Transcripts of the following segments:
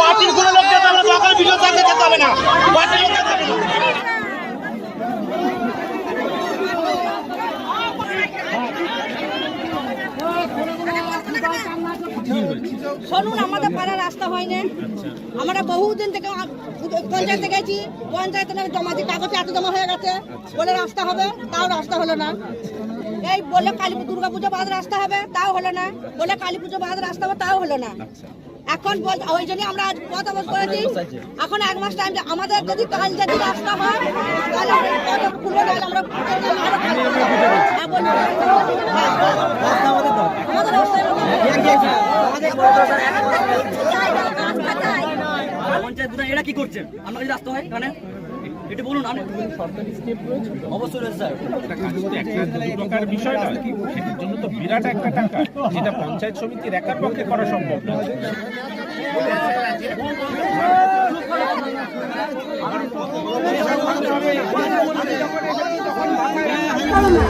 পার্টির কোনো লোক যেতে হবে না দরকার বিরোধ যেতে হবে না। পার্টির লোক যেতে হবে না। শুনুন আমাদের পাড়ার রাস্তা হয়নি। আমরা বহুদিন থেকে পঞ্চায়েতে গেছি। পঞ্চায়েতে জমা দিয়ে কাগজে এত জমা হয়ে গেছে। বলে রাস্তা হবে তাও রাস্তা হলো না। এই বলে কালী দুর্গা পুজো বাদ রাস্তা হবে তাও হলো না। বলে কালী পুজো বাদ রাস্তা হবে তাও হলো না। এখন বল- ওই জন্য আমরা আজ কথা বস করেছি। এখন এক মাস টাইম আমাদের যদি কাল যদি রাস্তা হয় তাহলে আমরা পঞ্চায়েত এরা কি করছেন আমরা কাছে রাস্তা হয় এখানে? এটা বলুন আমি অবশ্যই রয়েছে স্যার। একটা কাজ তো একটা দু টাকার বিষয় নয়। সেটার জন্য তো বিরাট একটা টাকা। যেটা পঞ্চায়েত সমিতির একার পক্ষে করা সম্ভব নয়।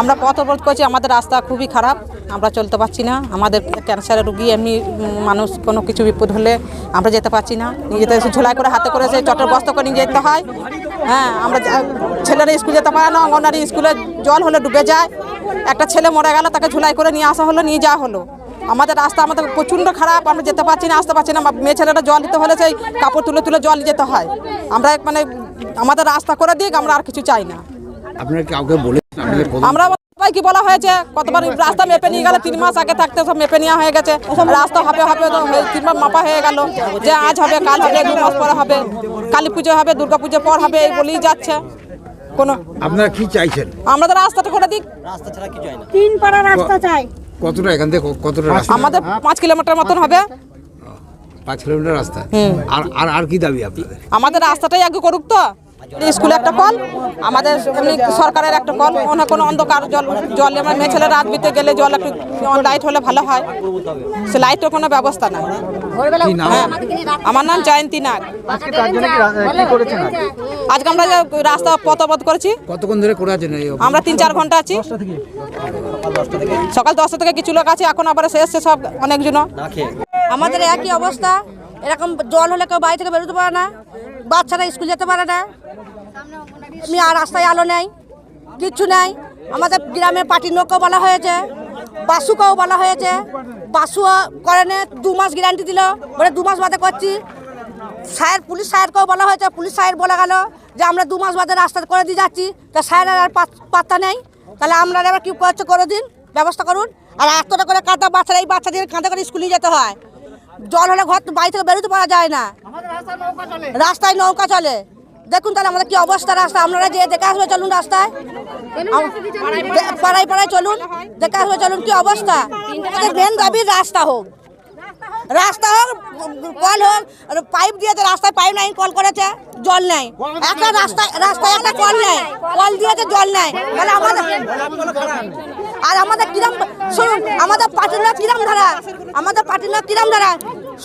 আমরা পথ অবরোধ করছি আমাদের রাস্তা খুবই খারাপ আমরা চলতে পারছি না। আমাদের ক্যান্সারের রুগী এমনি মানুষ কোনো কিছু বিপদ হলে আমরা যেতে পারছি না। নিজেদের এসে ঝোলাই করে হাতে করে সেই চটের বস্তা করে নিয়ে যেতে হয়। হ্যাঁ আমরা ছেলেরা স্কুল যেতে পারে না অঙ্গনারী স্কুলে জল হলে ডুবে যায়। একটা ছেলে মরে গেল তাকে ঝুলাই করে নিয়ে আসা হলো নিয়ে যাওয়া হলো। আমাদের রাস্তা আমাদের প্রচণ্ড খারাপ আমরা যেতে পারছি না আসতে পারছি না। মেয়ে ছেলেটা জল দিতে হলে সেই কাপড় তুলে তুলে জল যেতে হয়। আমরা মানে আমাদের রাস্তা করে দিক আমরা আর কিছু চাই না। আপনারা কাউকে বলেছেন আমরা কি বলা হয়েছে? কতবার রাস্তা মেপে নিয়ে গেল তিন মাস আগে থাকতে সব মেপে নেওয়া হয়ে গেছে। রাস্তা হবে হবে তো তিনবার মাপা হয়ে গেল। যে আজ হবে কাল হবে দু মাস পরে হবে কালী পুজো হবে দুর্গা পুজো পর হবে এই বলেই যাচ্ছে। কোনো আপনারা কি চাইছেন? আমাদের রাস্তাটা করে দিক রাস্তা ছাড়া কিছু হয় না। তিন পাড়া রাস্তা চাই। কতটা এখান থেকে কতটা রাস্তা? আমাদের পাঁচ কিলোমিটার মতন হবে। পাঁচ কিলোমিটার রাস্তা। আর আর আর কি দাবি আপনাদের? আমাদের রাস্তাটাই আগে করুক তো। স্কুলে একটা কল আমাদের এমনি সরকারের একটা কল কোনো কোনো অন্ধকার জল জল আমার মেয়ে ছেলে রাত বিতে গেলে জল একটু লাইট হলে ভালো হয়। সে লাইটের কোনো ব্যবস্থা নাই। হ্যাঁ। আমার নাম জয়ন্তী নাগ। আজকে আমরা যে রাস্তা পথবধ করেছি কতক্ষণ ধরে করে আছেন আমরা তিন চার ঘণ্টা আছি। সকাল দশটা থেকে কিছু লোক আছে এখন আবার শেষ সব অনেকজন আমাদের একই অবস্থা এরকম জল হলে কেউ বাড়ি থেকে বেরোতে পারে না বাচ্চারা স্কুল যেতে পারে না। আর রাস্তায় আলো নেই কিচ্ছু নেই। আমাদের গ্রামের পার্টির লোককেও বলা হয়েছে বাসুকেও বলা হয়েছে। বাসুও করে নে দু মাস গ্যারান্টি দিল বলে দু মাস বাদে করছি। সাহের পুলিশ সাহেরকেও বলা হয়েছে পুলিশ সাহের বলা গেল যে আমরা দু মাস বাদে রাস্তা করে দিয়ে যাচ্ছি। তা সাহের আর পাত- পাত্তা নেই। তাহলে আমরা এবার কী করছে করে দিন ব্যবস্থা করুন। আর এতটা করে কাঁদা বাচ্চারা এই বাচ্চাদের কাঁদা করে স্কুলে যেতে হয়। জল হলে ঘর বাড়ি থেকে বেরোতে পারা যায় না। রাস্তায় নৌকা চলে। দেখুন তাহলে আমাদের কি অবস্থা রাস্তা? আপনারা যে দেখে আসবে চলুন রাস্তায়। পাড়ায় পাড়ায় চলুন, দেখে আসবে চলুন, কি অবস্থা? মেন দাবি রাস্তা হোক। রাস্তা হোক, কল হোক পাইপ দিয়েছে রাস্তায় পাইপ নাই, কল করেছে, জল নেই। একটা রাস্তায় রাস্তায় একটা কল নেই, কল দিয়েছে জল নেই। তাহলে আমাদের আর আমাদের কিরম শুনুন, আমাদের পার্টির লোক কিরম ধারা? আমাদের পার্টির লোক কিরম ধারা?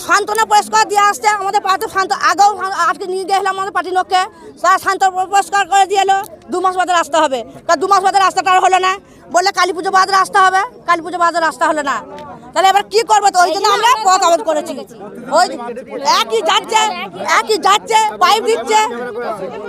সান্ত্বনা পুরস্কার দিয়ে আসছে, আমাদের পার্টি শান্ত আগেও আজকে নিয়ে গেছিলাম আমাদের পার্টির লোককে তারা শান্ত পুরস্কার করে দিয়ে এলো, দু মাস বাদে রাস্তা হবে। তা দু মাস বাদে রাস্তাটা হলো না। বললে কালী পুজো বাদে রাস্তা হবে কালী পুজো বাদে রাস্তা হলো না। তাহলে এবার কি করব তো? ওই জন্য আমরা পথ অবধ করেছি। ওই একই যাচ্ছে একই যাচ্ছে পাইপ দিচ্ছে।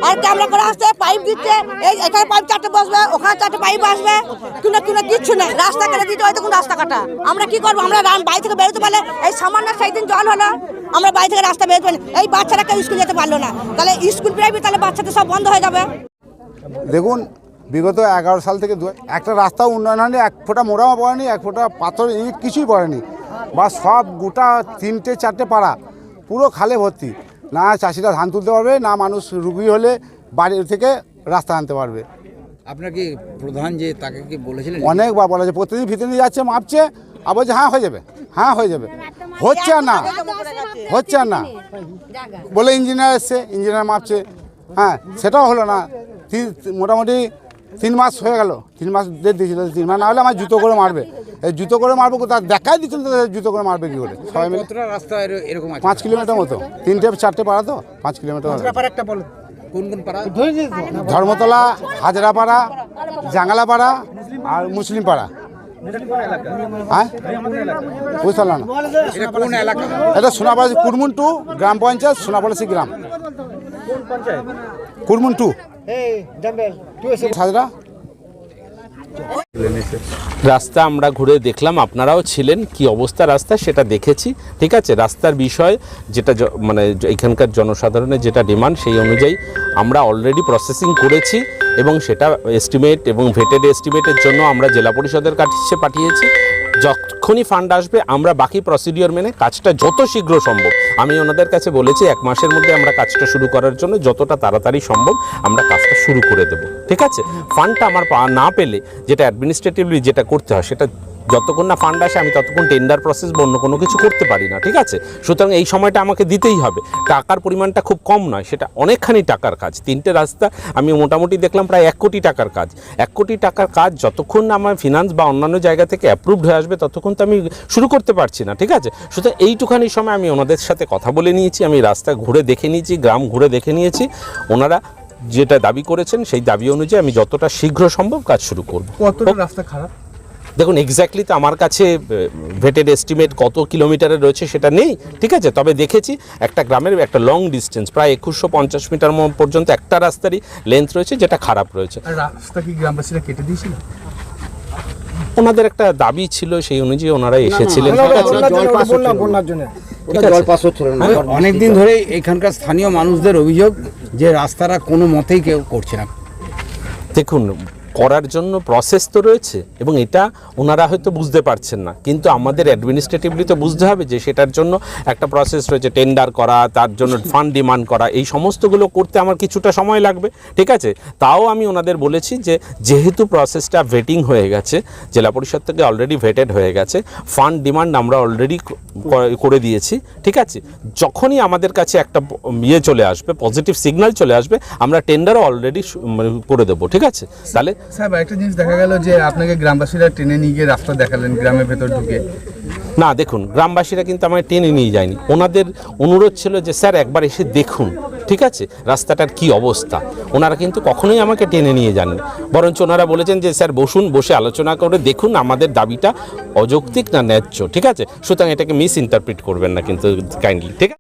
আর ক্যামেরা করে আসছে পাইপ দিচ্ছে। এই এখানে পাইপ চারটে বসবে, ওখানে চারটে পাইপ আসবে। কিনা কিন্তু কিচ্ছু নেই। রাস্তা কেটে দিতে হয়তো কোন রাস্তা কাটা। আমরা কি করব? আমরা রান বাড়ি থেকে বেরোতে পারলে এই সামান্য সেই দিন জল হলো। আমরা বাড়ি থেকে রাস্তা বেরোতে পারি এই বাচ্চারা কেউ স্কুল যেতে পারল না। তাহলে স্কুল প্রাইভেট, তাহলে বাচ্চাদের সব বন্ধ হয়ে যাবে। দেখুন বিগত এগারো সাল থেকে দু- একটা রাস্তা উন্নয়ন হয়নি এক ফোঁটা মোড়াও পড়েনি এক ফোঁটা পাথর ইট কিছুই পড়েনি। বা সব গোটা তিনটে চারটে পাড়া পুরো খালে ভর্তি। না চাষিরা ধান তুলতে পারবে না মানুষ রুগী হলে বাড়ি থেকে রাস্তা আনতে পারবে। আপনার কি প্রধান যে তাকে কি বলেছিলেন? অনেকবার বলা যে প্রতিদিন ভিতরে নিয়ে যাচ্ছে মাপছে আর বলছে হ্যাঁ হয়ে যাবে হ্যাঁ হয়ে যাবে। হচ্ছে আর না হচ্ছে আর না। বলে ইঞ্জিনিয়ার এসছে ইঞ্জিনিয়ার মাপছে। হ্যাঁ সেটাও হলো না। মোটামুটি তিন মাস হয়ে গেল তিন মাস ডেট দিয়েছিল তিন মাস না হলে আমার জুতো করে মারবে। এই জুতো করে মারবে কোথাও দেখাই দিচ্ছে না তো জুতো করে মারবে কি করে। সবাই মিলে রাস্তা এরকম পাঁচ কিলোমিটার মতো। তিনটে চারটে পাড়া তো? পাঁচ কিলোমিটার মতো। কোন কোন পাড়া? ধর্মতলা হাজরাপাড়া জাঙ্গালাপাড়া আর মুসলিম পাড়া। হ্যাঁ? বুঝতে পারলাম না। এটা সোনাপাড়া কুরমুন টু গ্রাম পঞ্চায়েত সোনাপাড়াশি গ্রাম। কুরমুন টু। রাস্তা আমরা ঘুরে দেখলাম আপনারাও ছিলেন কি অবস্থা রাস্তা সেটা দেখেছি ঠিক আছে? রাস্তার বিষয় যেটা মানে এখানকার জনসাধারণের যেটা ডিমান্ড সেই অনুযায়ী আমরা অলরেডি প্রসেসিং করেছি। এবং সেটা এস্টিমেট এবং ভেটেড এস্টিমেটের জন্য আমরা জেলা পরিষদের কাছে পাঠিয়েছি। যখনই ফান্ড আসবে, আমরা বাকি প্রসিডিওর মেনে কাজটা যত শীঘ্র সম্ভব, আমি ওনাদের কাছে বলেছি এক মাসের মধ্যে আমরা কাজটা শুরু করার জন্য যতটা তাড়াতাড়ি সম্ভব আমরা কাজটা শুরু করে দেব। ঠিক আছে? ফান্ডটা আমার না পেলে, যেটা অ্যাডমিনিস্ট্রেটিভলি যেটা করতে হয়, সেটা যতক্ষণ না ফান্ড আসে আমি ততক্ষণ টেন্ডার প্রসেস বা অন্য কোনো কিছু করতে পারি না ঠিক আছে? সুতরাং এই সময়টা আমাকে দিতেই হবে। টাকার পরিমাণটা খুব কম নয় সেটা অনেকখানি টাকার কাজ। তিনটে রাস্তা আমি মোটামুটি দেখলাম প্রায় এক কোটি টাকার কাজ। এক কোটি টাকার কাজ যতক্ষণ না আমার ফিনান্স বা অন্যান্য জায়গা থেকে অ্যাপ্রুভড হয়ে আসবে ততক্ষণ তো আমি শুরু করতে পারছি না ঠিক আছে? সুতরাং এইটুখানি সময় আমি ওনাদের সাথে কথা বলে নিয়েছি আমি রাস্তা ঘুরে দেখে নিয়েছি গ্রাম ঘুরে দেখে নিয়েছি। ওনারা যেটা দাবি করেছেন সেই দাবি অনুযায়ী আমি যতটা শীঘ্র সম্ভব কাজ শুরু করব। কতটা রাস্তা খারাপ? দেখুন এক্স্যাক্টলি তো আমার কাছে ভেটেড এস্টিমেট কত কিলোমিটারে রয়েছে সেটা নেই ঠিক আছে? তবে দেখেছি একটা গ্রামের একটা লং ডিস্টেন্স প্রায় একুশশো পঞ্চাশ মিটার পর্যন্ত একটা রাস্তারই লেন্থ রয়েছে যেটা খারাপ রয়েছে। রাস্তা কি গ্রামবাসীরা কেটে দিয়েছিল? ওনাদের একটা দাবি ছিল সেই অনুযায়ী ওনারা এসেছিলেন অনেকদিন আছে? ধরে এখানকার স্থানীয় মানুষদের অভিযোগ যে রাস্তাটা কোনো মতেই কেউ করছে না। দেখুন করার জন্য প্রসেস তো রয়েছে এবং এটা ওনারা হয়তো বুঝতে পারছেন না। কিন্তু আমাদের অ্যাডমিনিস্ট্রেটিভলি তো বুঝতে হবে যে সেটার জন্য একটা প্রসেস রয়েছে টেন্ডার করা, তার জন্য ফান্ড ডিমান্ড করা, এই সমস্তগুলো করতে আমার কিছুটা সময় লাগবে, ঠিক আছে? তাও আমি ওনাদের বলেছি যে যেহেতু প্রসেসটা ভেটিং হয়ে গেছে, জেলা পরিষদ থেকে অলরেডি ভেটেড হয়ে গেছে ফান্ড ডিমান্ড আমরা অলরেডি করে দিয়েছি, ঠিক আছে? যখনই আমাদের কাছে একটা ইয়ে চলে আসবে পজিটিভ সিগন্যাল চলে আসবে, আমরা টেন্ডারও অলরেডি করে দেবো, ঠিক আছে? তাহলে সাহেব একটা জিনিস দেখা গেল যে আপনাকে গ্রামবাসীরা টেনে নিয়ে গিয়ে রাস্তা দেখালেন গ্রামের ভেতর ঢুকে। না, দেখুন, গ্রামবাসীরা কিন্তু আমায় টেনে নিয়ে যায়নি। ওনাদের অনুরোধ ছিল যে, স্যার, একবার এসে দেখুন, ঠিক আছে? রাস্তাটার কি অবস্থা? ওনারা কিন্তু কখনোই আমাকে টেনে নিয়ে যাননি। বরঞ্চ ওনারা বলেছেন যে, স্যার, বসুন, বসে আলোচনা করে দেখুন আমাদের দাবিটা অযৌক্তিক না ন্যায্য, ঠিক আছে? সুতরাং এটাকে মিস ইন্টারপ্রিট করবেন না কিন্তু কাইন্ডলি ঠিক আছে?